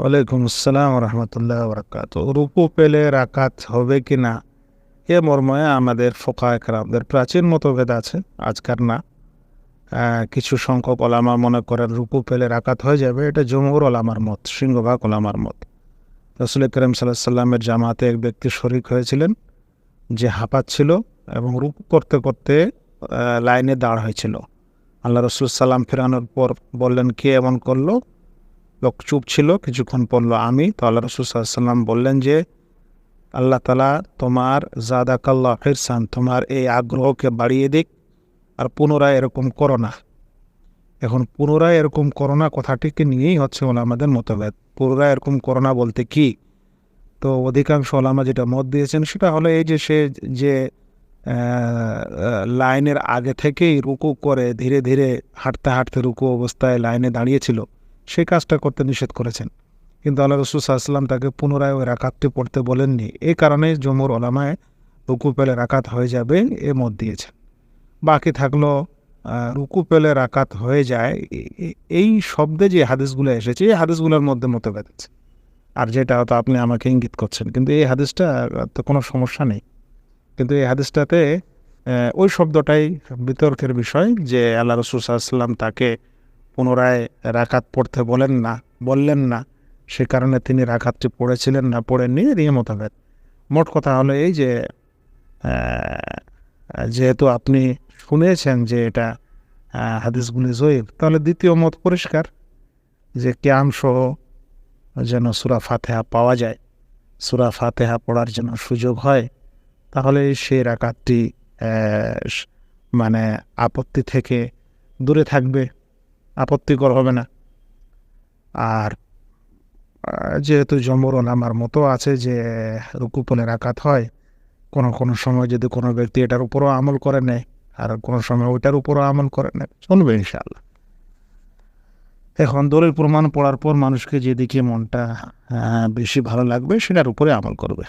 ওয়ালাইকুম আসসালাম রহমতুল্লাহ বরকাত রূপু পেলে রাকাত হবে কি না? এ মর্ময়ে আমাদের ফোকা একরামদের প্রাচীন মতভেদ আছে, আজকার না। কিছু সংখ্যক ওলামা মনে করেন রূপু পেলে রাকাত হয়ে যাবে, এটা জমহুর ওলামার মত, সিংহভাগ ওলামার মত। রসুল করিম সাল্লাহ সাল্লামের জামাতে এক ব্যক্তি শরিক হয়েছিলেন, যে হাঁপাচ্ছিল এবং রূপু করতে করতে লাইনে দাঁড় হয়েছিল। আল্লাহ রসুল সাল্লাম ফেরানোর পর বললেন, কে এমন করল? লোক চুপ ছিল, কিছুক্ষণ পড়ল আমি? তো আল্লাহ রসুল সাল্লাম বললেন যে, আল্লাহ তালা তোমার জাদাকাল্লা ফিরসান তোমার এই আগ্রহকে বাড়িয়ে দিক আর পুনরায় এরকম করো না। এখন পুনরায় এরকম করোনা কথাটিকে নিয়েই হচ্ছে ওলামাদের মতভেদ। পুনরায় এরকম করোনা বলতে কি? তো অধিকাংশ ওলামা যেটা মত দিয়েছেন সেটা হলো এই যে সে যে লাইনের আগে থেকেই রুকু করে ধীরে ধীরে হাঁটতে হাঁটতে রুকু অবস্থায় লাইনে দাঁড়িয়েছিল সেই কাজটা করতে নিষেধ করেছেন। কিন্তু আল্লাহ রসুল সাল্লাম তাকে পুনরায় ওই রাকাতটি পড়তে বলেননি। এই কারণে জমুর ওলামায় রুকু পেলে রাকাত হয়ে যাবে, এ মত দিয়েছেন। বাকি থাকল রুকু পেলে রাকাত হয়ে যায় এই শব্দে যে হাদিসগুলো এসেছে, এই হাদিসগুলোর মধ্যে মতভেদ আছে। আর যেটা হয়তো আপনি আমাকে ইঙ্গিত করছেন, কিন্তু এই হাদিসটা তো কোনো সমস্যা নেই। কিন্তু এই হাদিসটাতে ওই শব্দটাই বিতর্কের বিষয় যে আল্লাহ রসুল সাল্লাম তাকে পুনরায় রাকাত পড়তে বলেন না, বললেন না। সে কারণে তিনি রাখাতটি পড়েছিলেন না পড়েননি এর ইয়ে মতভেদ মোট কথা হলো এই যে যেহেতু আপনি শুনেছেন যে এটা হাদিসগুলি জয়ীব তাহলে দ্বিতীয় মত পরিষ্কার যে ক্যাম সহ যেন সুরা ফাতেহা পাওয়া যায়, সুরা ফাতেহা পড়ার যেন সুযোগ হয়, তাহলে সেই রাকাতটি মানে আপত্তি থেকে দূরে থাকবে। আপত্তিকর হবে না। আর যেহেতু জমরন আমার মতো আছে যে রুকুপলে আঘাত হয়, কোনো কোনো সময় যদি কোনো ব্যক্তি এটার উপরও আমল করে নেয়, আর কোনো সময় ওইটার উপরও আমল করে নেয়, চলবে ইনশাআল্লাহ। এখন দলের প্রমাণ পড়ার পর মানুষকে যেদিকে মনটা বেশি ভালো লাগবে, সেটার উপরে আমল করবে।